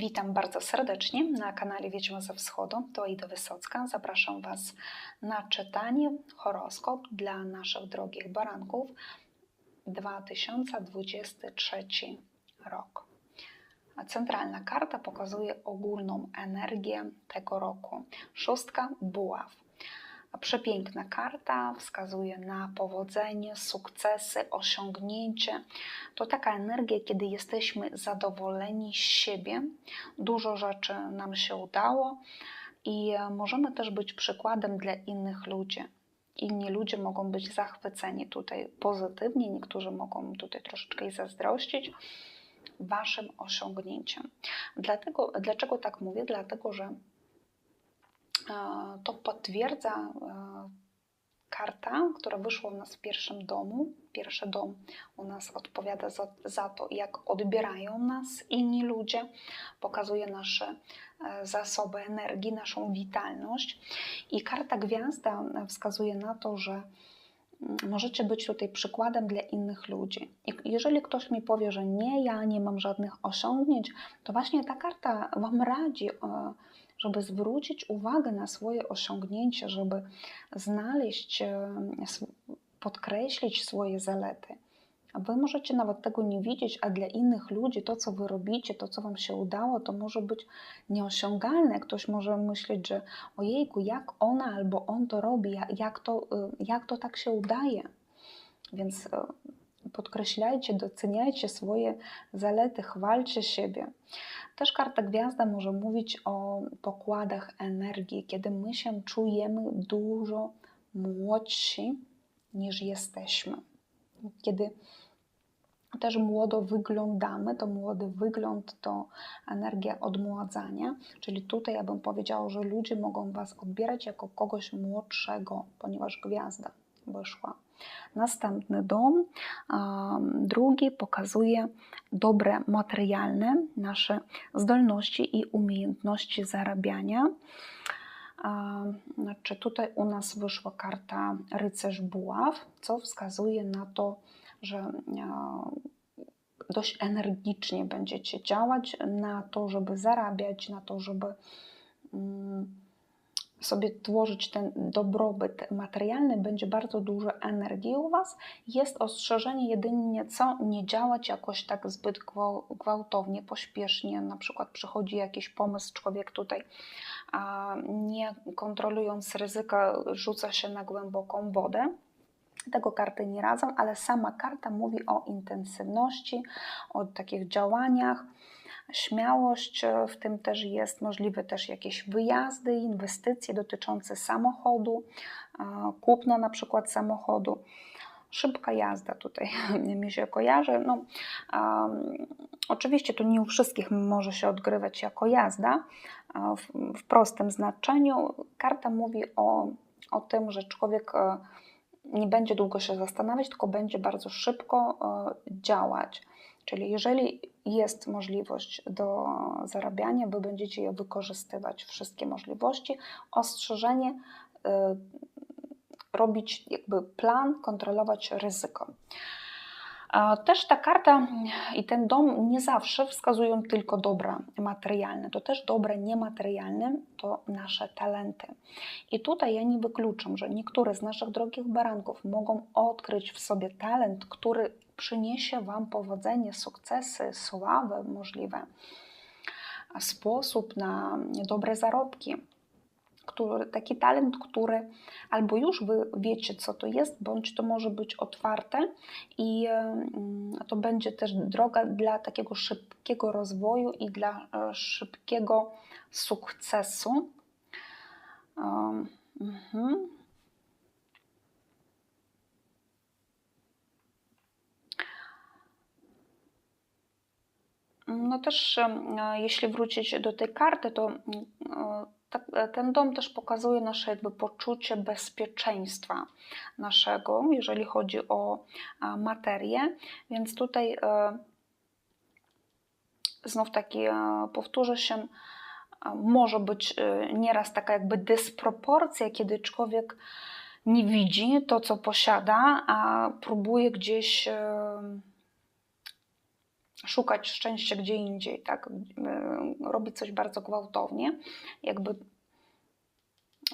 Witam bardzo serdecznie na kanale Wiedźma ze Wschodu. To Ida Wysocka. Zapraszam Was na czytanie horoskop dla naszych drogich baranków 2023 rok. Centralna karta pokazuje ogólną energię tego roku. Szóstka buław. Przepiękna karta, wskazuje na powodzenie, sukcesy, osiągnięcie. To taka energia, kiedy jesteśmy zadowoleni z siebie, dużo rzeczy nam się udało i e, możemy też być przykładem dla innych ludzi. Inni ludzie mogą być zachwyceni tutaj pozytywnie, niektórzy mogą tutaj troszeczkę zazdrościć Waszym osiągnięciem. Dlatego, dlaczego tak mówię? Dlatego, że to potwierdza e, karta, która wyszła u nas w pierwszym domu. Pierwszy dom u nas odpowiada za, za to, jak odbierają nas inni ludzie, pokazuje nasze e, zasoby energii, naszą witalność. I karta gwiazda wskazuje na to, że mm, możecie być tutaj przykładem dla innych ludzi. I jeżeli ktoś mi powie, że nie, ja nie mam żadnych osiągnięć, to właśnie ta karta Wam radzi żeby zwrócić uwagę na swoje osiągnięcia, żeby znaleźć, e, podkreślić swoje zalety. Wy możecie nawet tego nie widzieć, a dla innych ludzi to, co wy robicie, to, co wam się udało, to może być nieosiągalne. Ktoś może myśleć, że ojejku, jak ona albo on to robi, jak to, e, jak to tak się udaje. Więc e, podkreślajcie, doceniajcie swoje zalety, chwalcie siebie. Też karta gwiazda może mówić o pokładach energii, kiedy my się czujemy dużo młodsi niż jesteśmy. Kiedy też młodo wyglądamy, to młody wygląd to energia odmładzania, czyli tutaj ja bym powiedziała, że ludzie mogą Was odbierać jako kogoś młodszego, ponieważ gwiazda wyszła. Następny dom, drugi pokazuje dobre materialne, nasze zdolności i umiejętności zarabiania. Znaczy tutaj u nas wyszła karta rycerz buław, co wskazuje na to, że dość energicznie będziecie działać na to, żeby zarabiać, na to, żeby mm, sobie tworzyć ten dobrobyt materialny, będzie bardzo dużo energii u Was. Jest ostrzeżenie jedynie co, nie działać jakoś tak zbyt gwałtownie, pośpiesznie, na przykład przychodzi jakiś pomysł, człowiek tutaj nie kontrolując ryzyka rzuca się na głęboką wodę. Tego karty nie radzą, ale sama karta mówi o intensywności, o takich działaniach, śmiałość, e, w tym też jest możliwe też jakieś wyjazdy, inwestycje dotyczące samochodu, kupno na przykład samochodu. Szybka jazda tutaj mi się kojarzy. No, um, oczywiście to nie u wszystkich może się odgrywać jako jazda w, w prostym znaczeniu. Karta mówi o, o tym, że człowiek e, nie będzie długo się zastanawiać, tylko będzie bardzo szybko e, działać. Czyli jeżeli jest możliwość do zarabiania, wy będziecie je wykorzystywać, wszystkie możliwości. Ostrzeżenie, y, robić jakby plan, kontrolować ryzyko. Też ta karta i ten dom nie zawsze wskazują tylko dobra materialne, to też dobre niematerialne to nasze talenty. I tutaj ja nie wykluczam, że niektóre z naszych drogich baranków mogą odkryć w sobie talent, który przyniesie Wam powodzenie, sukcesy, sławę możliwe, sposób na dobre zarobki. Który, taki talent, który albo już Wy wiecie, co to jest, bądź to może być otwarte i mm, to będzie też droga dla takiego szybkiego rozwoju i dla e, szybkiego sukcesu. Mhm. No też e, jeśli wrócić do tej karty, to e, ten dom też pokazuje nasze jakby poczucie bezpieczeństwa naszego, jeżeli chodzi o materię, więc tutaj e, znów taki powtórzę się, może być nieraz taka jakby dysproporcja, kiedy człowiek nie widzi to, co posiada, a próbuje gdzieś szukać szczęścia gdzie indziej, tak? E, robić coś bardzo gwałtownie, jakby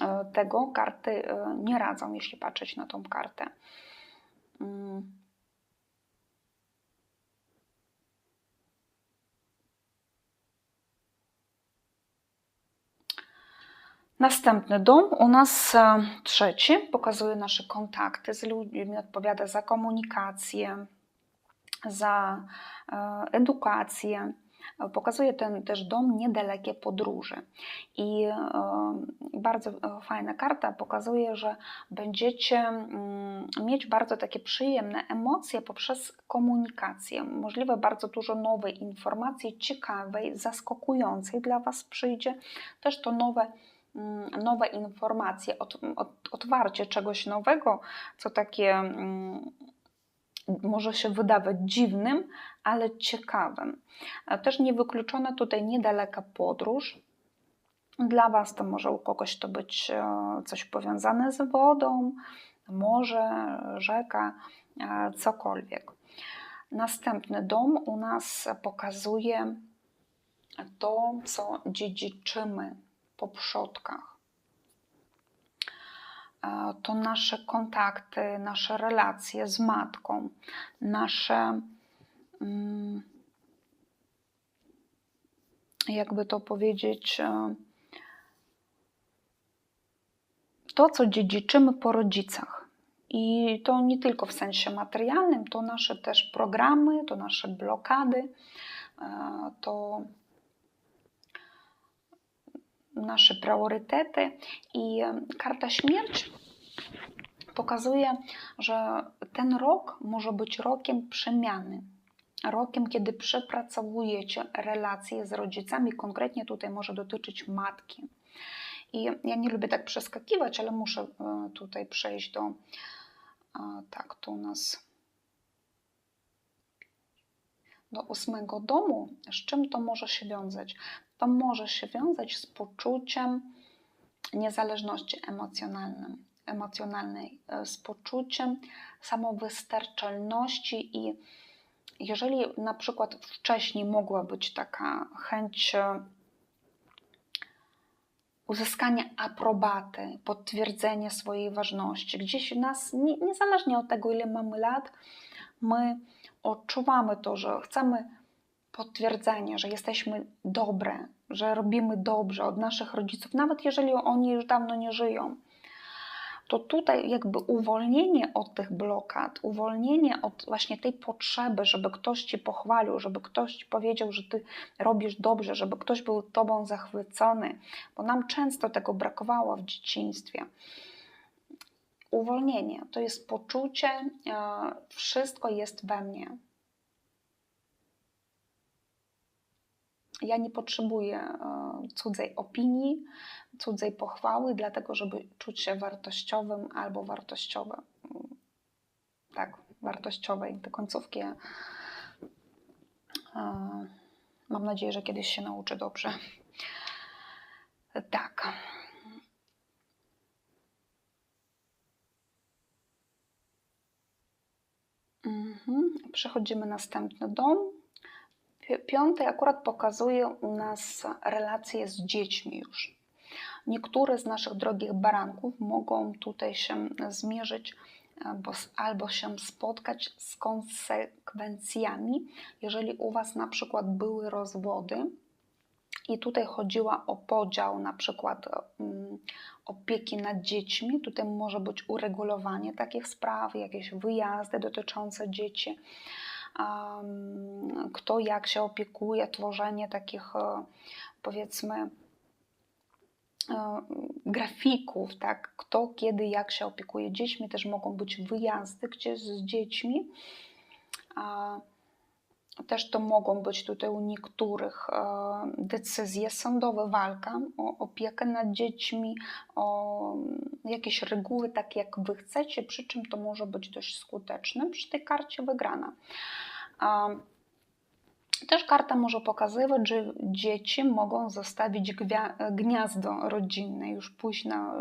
e, tego karty e, nie radzą, jeśli patrzeć na tą kartę. Mm. Następny dom u nas trzeci pokazuje nasze kontakty z ludźmi, odpowiada za komunikację, za e, edukację. Pokazuje ten też dom niedalekie podróże. I e, bardzo fajna karta pokazuje, że będziecie mm, mieć bardzo takie przyjemne emocje poprzez komunikację. Możliwe bardzo dużo nowej informacji, ciekawej, zaskakującej dla Was przyjdzie. Też to nowe mm, nowe informacje, otwarcie czegoś nowego, co takie mm, może się wydawać dziwnym, ale ciekawym. Też niewykluczona tutaj niedaleka podróż. Dla Was to może u kogoś to być e, coś powiązane z wodą, morze, rzeka, e, cokolwiek. Następny dom u nas pokazuje to, co dziedziczymy po przodkach to nasze kontakty, nasze relacje z matką, nasze, mm, jakby to powiedzieć, e, to, co dziedziczymy po rodzicach. I to nie tylko w sensie materialnym, to nasze też programy, to nasze blokady, e, to nasze priorytety i karta śmierć pokazuje, że ten rok może być rokiem przemiany. Rokiem, kiedy przepracowujecie relacje z rodzicami, konkretnie tutaj może dotyczyć matki. I ja nie lubię tak przeskakiwać, ale muszę e, tutaj przejść do. Tak, tu u nas do ósmego domu. Z czym to może się wiązać? to może się wiązać z poczuciem niezależności emocjonalnej, emocjonalnej z poczuciem samowystarczalności i jeżeli na przykład wcześniej mogła być taka chęć e, uzyskania aprobaty, potwierdzenia swojej ważności, gdzieś nas, niezależnie od tego, ile mamy lat, my odczuwamy to, że chcemy potwierdzenie, że jesteśmy dobre, że robimy dobrze od naszych rodziców, nawet jeżeli oni już dawno nie żyją, to tutaj jakby uwolnienie od tych blokad, uwolnienie od właśnie tej potrzeby, żeby ktoś ci pochwalił, żeby ktoś ci powiedział, że ty robisz dobrze, żeby ktoś był tobą zachwycony, bo nam często tego brakowało w dzieciństwie. Uwolnienie to jest poczucie, e, wszystko jest we mnie. Ja nie potrzebuję e, cudzej opinii, cudzej pochwały, dlatego żeby czuć się wartościowym albo wartościowym. Tak, wartościowej. Te końcówki e, mam nadzieję, że kiedyś się nauczę dobrze. Tak. Mhm. Przechodzimy następny dom. Piąty akurat pokazuje u nas relacje z dziećmi już. Niektóre z naszych drogich baranków mogą tutaj się zmierzyć albo, albo się spotkać z konsekwencjami, jeżeli u Was na przykład były rozwody i tutaj chodziła o podział na przykład um, opieki nad dziećmi, tutaj może być uregulowanie takich spraw, jakieś wyjazdy dotyczące dzieci. Kto jak się opiekuje, tworzenie takich e, powiedzmy e, grafików, tak, kto kiedy jak się opiekuje dziećmi, też mogą być wyjazdy gdzieś z dziećmi. Też to mogą być tutaj u niektórych e, decyzje sądowe, walka o opiekę nad dziećmi, o jakieś reguły, tak jak Wy chcecie, przy czym to może być dość skuteczne przy tej karcie wygrana. Też karta może pokazywać, że dzieci mogą zostawić gniazdo rodzinne, już pójść na,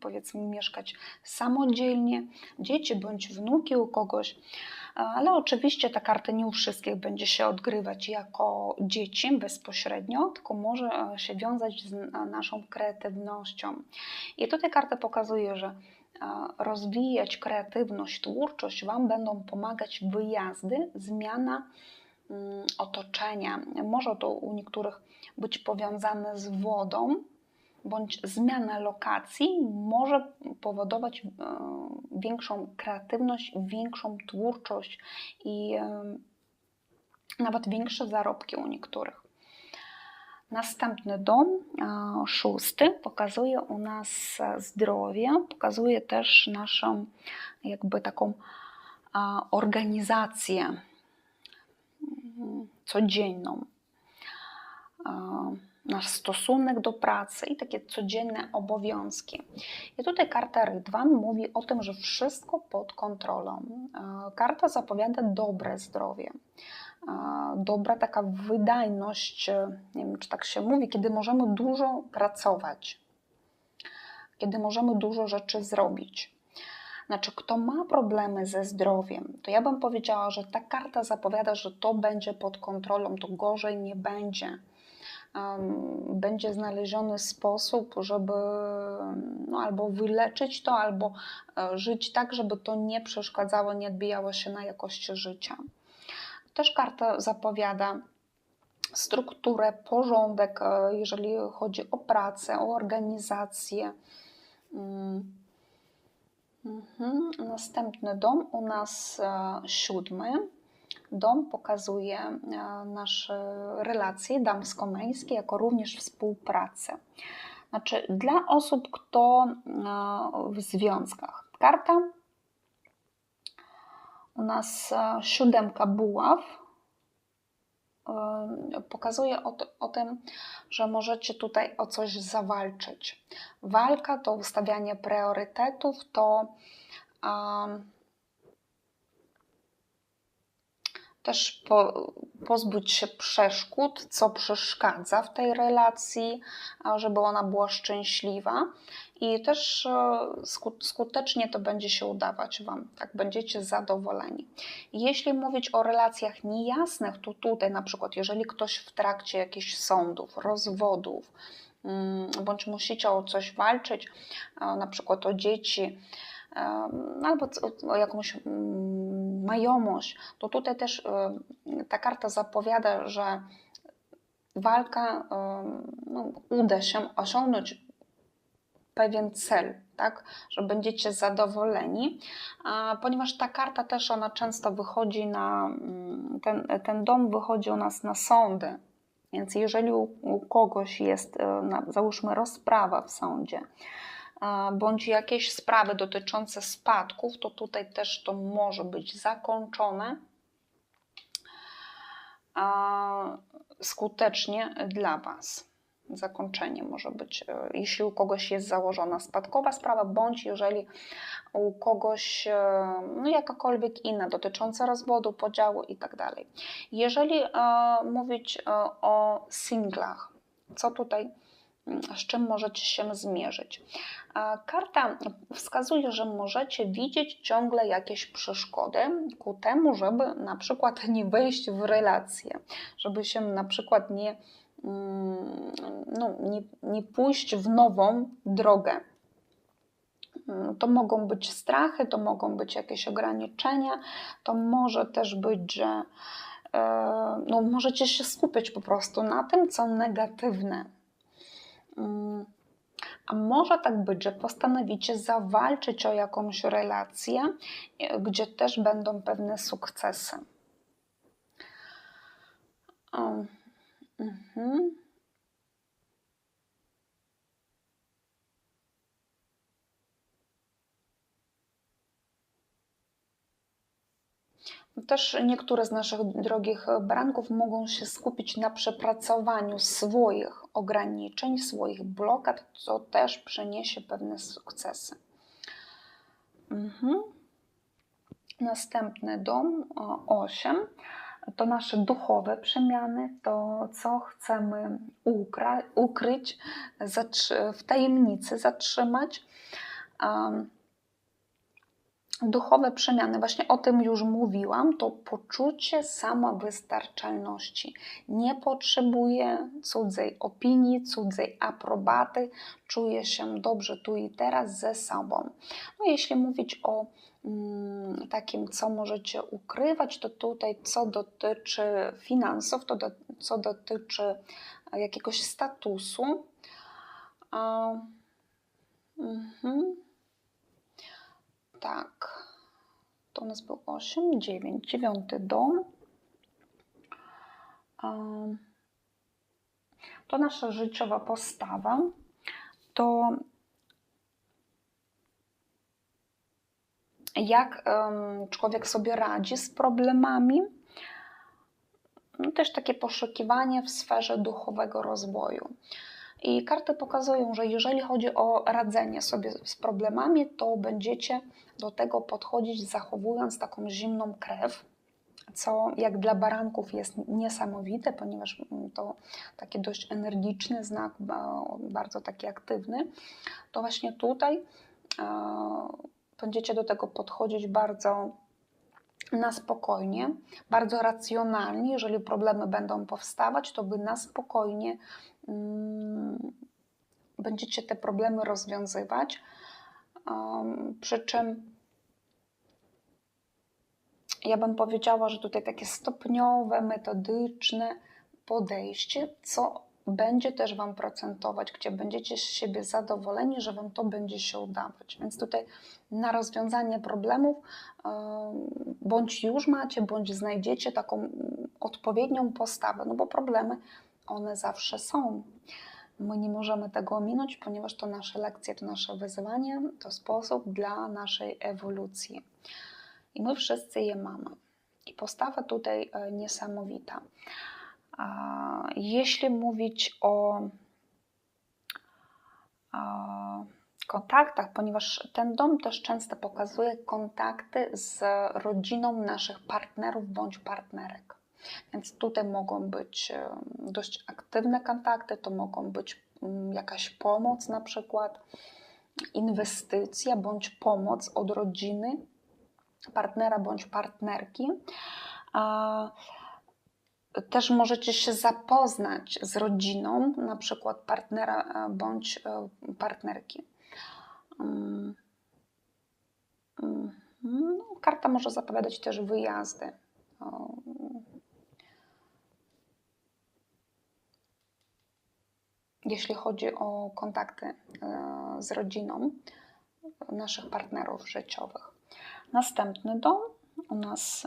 powiedzmy, mieszkać samodzielnie, dzieci bądź wnuki u kogoś ale oczywiście ta karta nie u wszystkich będzie się odgrywać jako dzieci bezpośrednio, tylko może e, się wiązać z naszą kreatywnością. I tutaj karta pokazuje, że rozwijać kreatywność, twórczość Wam będą pomagać wyjazdy, zmiana mm, otoczenia. Może to u niektórych być powiązane z wodą, bądź zmiana lokacji może powodować e, większą kreatywność, większą twórczość i e, nawet większe zarobki u niektórych. Następny dom, szósty, pokazuje u nas zdrowie, pokazuje też naszą jakby taką organizację mm, codzienną, nasz stosunek do pracy i takie codzienne obowiązki. I tutaj karta Rydwan mówi o tym, że wszystko pod kontrolą. Karta zapowiada dobre zdrowie dobra taka wydajność, e, nie wiem czy tak się mówi, kiedy możemy dużo pracować, kiedy możemy dużo rzeczy zrobić. Znaczy, kto ma problemy ze zdrowiem, to ja bym powiedziała, że ta karta zapowiada, że to będzie pod kontrolą, to gorzej nie będzie. Będzie znaleziony sposób, żeby no, albo wyleczyć to, albo e, żyć tak, żeby to nie przeszkadzało, nie odbijało się na jakości życia. Też karta zapowiada strukturę, porządek, e, jeżeli chodzi o pracę, o organizację. Mm. Mhm. Następny dom u nas e, siódmy. Dom pokazuje e, nasze relacje damsko-męskie, jako również współpracę. Znaczy, dla osób, kto w związkach. Karta u nas e, siódemka buław e, pokazuje o, o, tym, że możecie tutaj o coś zawalczyć. Walka to ustawianie priorytetów, to um, też po, pozbyć się przeszkód, co przeszkadza w tej relacji, żeby ona była szczęśliwa i też e, skutecznie to będzie się udawać Wam, tak będziecie zadowoleni. Jeśli mówić o relacjach niejasnych, to tutaj na przykład, jeżeli ktoś w trakcie jakichś sądów, rozwodów, mm, bądź musicie o coś walczyć, na przykład o dzieci, albo o jakąś mm, majomość, to tutaj też ta karta zapowiada, że walka no, uda się osiągnąć pewien cel, tak, że będziecie zadowoleni, ponieważ ta karta też ona często wychodzi na, mm, ten, ten dom wychodzi u nas na sądy, więc jeżeli u, u kogoś jest, e, załóżmy, rozprawa w sądzie, bądź jakieś sprawy dotyczące spadków, to tutaj też to może być zakończone skutecznie dla Was zakończenie może być, e, jeśli u kogoś jest założona spadkowa sprawa, bądź jeżeli u kogoś e, no, jakakolwiek inna dotycząca rozwodu, podziału itd. Tak jeżeli e, mówić o singlach, co tutaj z czym możecie się zmierzyć. Karta wskazuje, że możecie widzieć ciągle jakieś przeszkody ku temu, żeby na przykład nie wejść w relacje, żeby się na przykład nie Mm, no, nie, nie pójść w nową drogę. Mm, to mogą być strachy, to mogą być jakieś ograniczenia, to może też być, że e, no, możecie się skupić po prostu na tym, co negatywne. A może tak być, że postanowicie zawalczyć o jakąś relację, e, gdzie też będą pewne sukcesy. Mhm. Też niektóre z naszych drogich baranków mogą się skupić na przepracowaniu swoich ograniczeń, swoich blokad, co też przyniesie pewne sukcesy. Mhm. Następny dom, 8 to nasze duchowe przemiany, to co chcemy ukryć, w tajemnicy zatrzymać. Duchowe przemiany, właśnie o tym już mówiłam, to poczucie samowystarczalności. Nie potrzebuję cudzej opinii, cudzej aprobaty, czuję się dobrze tu i teraz ze sobą. No, jeśli mówić o mm, takim, co możecie ukrywać, to tutaj, co dotyczy finansów, to do, co dotyczy jakiegoś statusu. A, mhm. Tak. To u nas był 8, 9, 9 dom. To nasza życiowa postawa. To jak człowiek sobie radzi z problemami. No też takie poszukiwanie w sferze duchowego rozwoju. I karty pokazują, że jeżeli chodzi o radzenie sobie z problemami, to będziecie do tego podchodzić zachowując taką zimną krew, co jak dla baranków jest niesamowite, ponieważ to taki dość energiczny znak, bardzo taki aktywny, to właśnie tutaj będziecie do tego podchodzić bardzo na spokojnie, bardzo racjonalnie. Jeżeli problemy będą powstawać, to by na spokojnie będziecie te problemy rozwiązywać. Przy czym ja bym powiedziała, że tutaj takie stopniowe, metodyczne podejście, co będzie też Wam procentować, gdzie będziecie z siebie zadowoleni, że Wam to będzie się udawać. Więc tutaj na rozwiązanie problemów bądź już macie, bądź znajdziecie taką odpowiednią postawę, no bo problemy one zawsze są. My nie możemy tego ominąć, ponieważ to nasze lekcje, to nasze wyzwanie, to sposób dla naszej ewolucji. I my wszyscy je mamy. I postawa tutaj e, niesamowita. Jeśli mówić o kontaktach, ponieważ ten dom też często pokazuje kontakty z rodziną naszych partnerów bądź partnerek. Więc tutaj mogą być e, dość aktywne kontakty, to mogą być mm, jakaś pomoc, na przykład inwestycja bądź pomoc od rodziny, partnera bądź partnerki. Też możecie się zapoznać z rodziną, na przykład partnera e, bądź e, partnerki. Mm. Mm. No, karta może zapowiadać też wyjazdy. Jeśli chodzi o kontakty e, z rodziną naszych partnerów życiowych. Następny dom u nas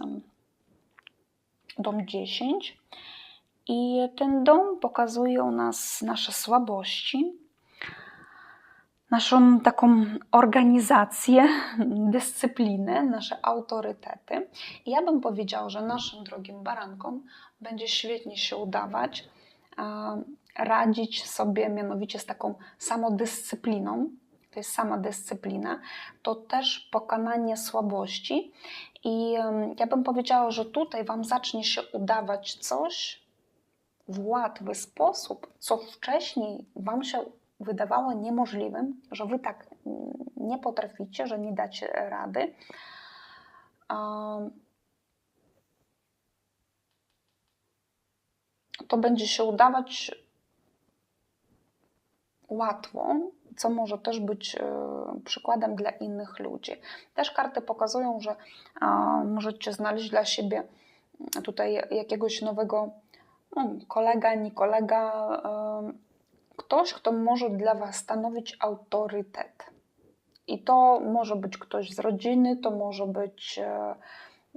dom 10 i ten dom pokazuje u nas nasze słabości, naszą taką organizację, dyscyplinę, nasze autorytety. I ja bym powiedział, że naszym drogim barankom będzie świetnie się udawać radzić sobie mianowicie z taką samodyscypliną, to jest sama dyscyplina, to też pokonanie słabości. I ja bym powiedziała, że tutaj Wam zacznie się udawać coś w łatwy sposób, co wcześniej Wam się wydawało niemożliwym, że Wy tak nie potraficie, że nie dacie rady. To będzie się udawać łatwo, co może też być e, przykładem dla innych ludzi. Też karty pokazują, że możecie znaleźć dla siebie tutaj jakiegoś nowego no, kolega, nie kolega, e, ktoś, kto może dla Was stanowić autorytet. I to może być ktoś z rodziny, to może być e,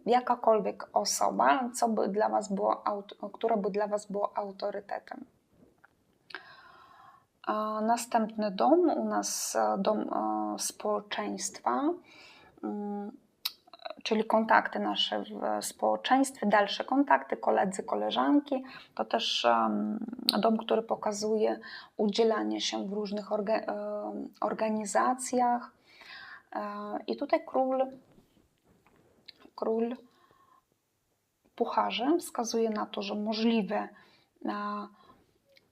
jakakolwiek osoba, co by dla was było, która by dla Was było autorytetem. Następny dom, u nas e, dom e, społeczeństwa, mm, czyli kontakty nasze w społeczeństwie, dalsze kontakty, koledzy, koleżanki. To też dom, który pokazuje udzielanie się w różnych orga e, organizacjach. I tutaj król, król pucharzy wskazuje na to, że możliwe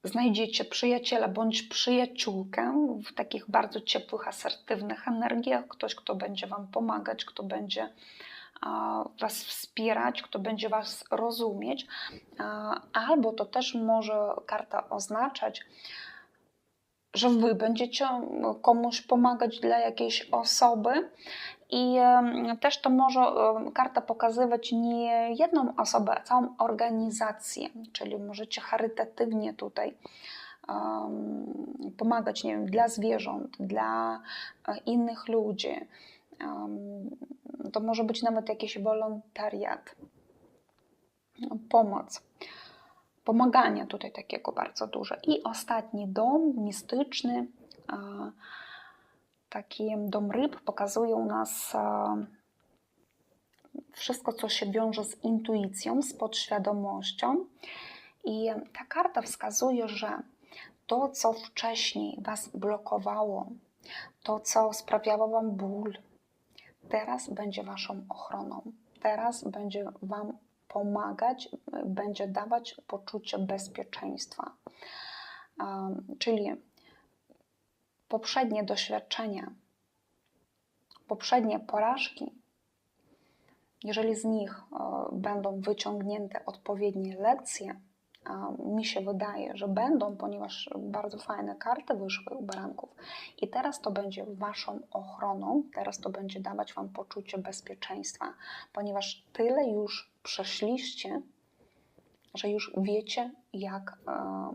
znajdziecie przyjaciela bądź przyjaciółkę w takich bardzo ciepłych, asertywnych energiach. Ktoś, kto będzie Wam pomagać, kto będzie Was wspierać, kto będzie Was rozumieć. Albo to też może karta oznaczać, że Wy będziecie komuś pomagać dla jakiejś osoby. I też to może em, karta pokazywać nie jedną osobę, a całą organizację, czyli możecie charytatywnie tutaj pomagać, nie wiem, dla zwierząt, dla e, innych ludzi. To może być nawet jakiś wolontariat, no, pomoc pomagania tutaj takiego bardzo dużo. I ostatni dom mistyczny, taki dom ryb, pokazuje u nas wszystko, co się wiąże z intuicją, z podświadomością. I ta karta wskazuje, że to, co wcześniej Was blokowało, to, co sprawiało Wam ból, teraz będzie Waszą ochroną. Teraz będzie Wam pomagać, będzie dawać poczucie bezpieczeństwa. Um, Czyli poprzednie doświadczenia, poprzednie porażki, jeżeli z nich będą wyciągnięte odpowiednie lekcje, mi się wydaje, że będą, ponieważ bardzo fajne karty wyszły u baranków. I teraz to będzie Waszą ochroną, teraz to będzie dawać Wam poczucie bezpieczeństwa, ponieważ tyle już przeszliście, że już wiecie, jak e,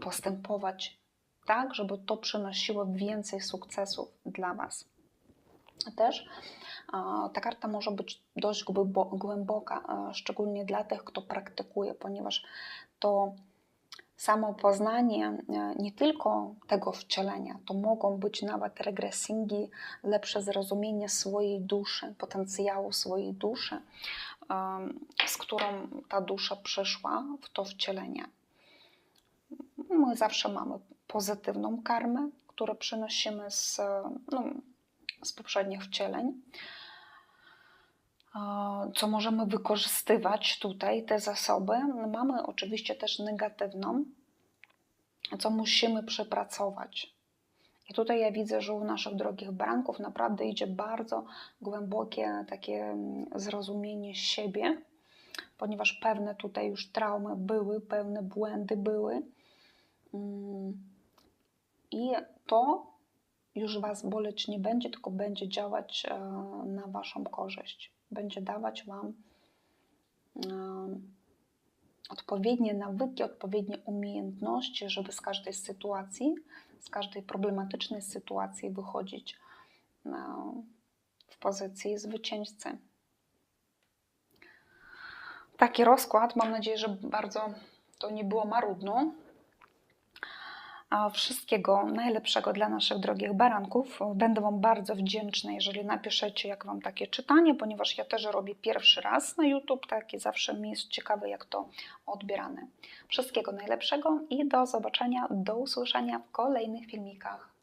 postępować tak, żeby to przynosiło więcej sukcesów dla Was. Też e, ta karta może być dość głębo- głęboka, e, szczególnie dla tych, kto praktykuje, ponieważ to samo poznanie nie tylko tego wcielenia, to mogą być nawet regresingi, lepsze zrozumienie swojej duszy, potencjału swojej duszy, z którą ta dusza przyszła w to wcielenie. My zawsze mamy pozytywną karmę, którą przynosimy z, no, z poprzednich wcieleń, e, co możemy wykorzystywać tutaj, te zasoby. Mamy oczywiście też negatywną, co musimy przepracować. I tutaj ja widzę, że u naszych drogich baranków naprawdę idzie bardzo głębokie takie mm, zrozumienie siebie, ponieważ pewne tutaj już traumy były, pewne błędy były. Mm, I to już Was boleć nie będzie, tylko będzie działać e, na Waszą korzyść. Będzie dawać Wam e, odpowiednie nawyki, odpowiednie umiejętności, żeby z każdej sytuacji, z każdej problematycznej sytuacji wychodzić e, w pozycji zwycięzcy. Taki rozkład. Mam nadzieję, że bardzo to nie było marudno. A Wszystkiego najlepszego dla naszych drogich baranków. Będę Wam bardzo wdzięczna, jeżeli napiszecie, jak Wam takie czytanie, ponieważ ja też robię pierwszy raz na YouTube, tak i zawsze mi jest ciekawe, jak to odbierane. Wszystkiego najlepszego i do zobaczenia, do usłyszenia w kolejnych filmikach.